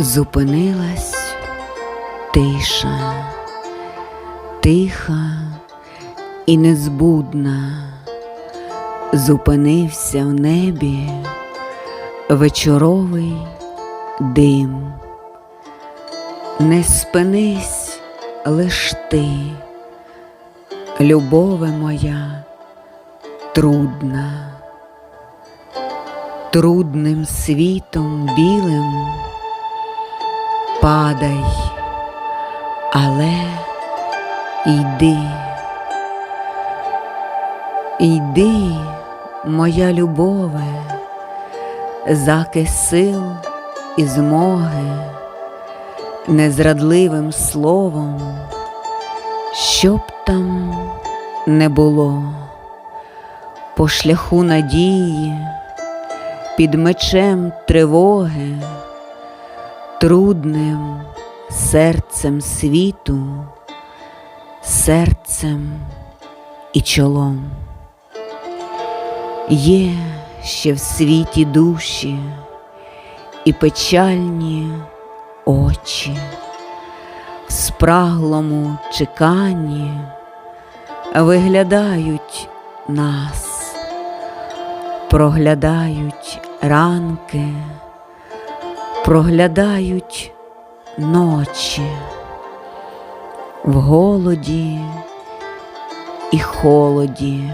Зупинилась тиша, тиха і незбудна, зупинився в небі вечоровий дим. Не спинись лиш ти, любове моя трудна, трудним світом білим падай, але йди, йди, моя любове, заки сил і змоги, незрадливим словом, щоб там не було, по шляху надії, під мечем тривоги трудним серцем світу, серцем і чолом. Є ще в світі душі і печальні очі, в спраглому чеканні виглядають нас, проглядають ранки проглядають ночі в голоді і холоді,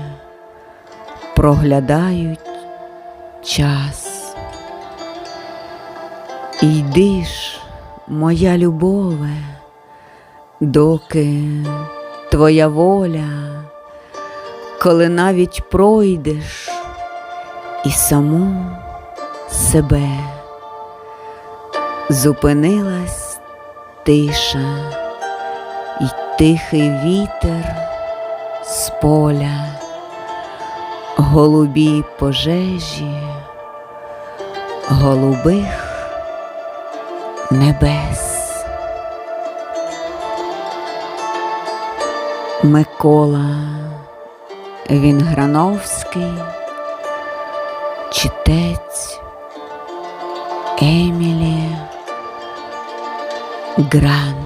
проглядають час. Йди ж, моя любове, доки твоя воля, коли навіть пройдеш і саму себе зупинилась тиша і тихий вітер з поля, голубі пожежі, голубих небес. Микола Вінграновський, читець Емілі Grant.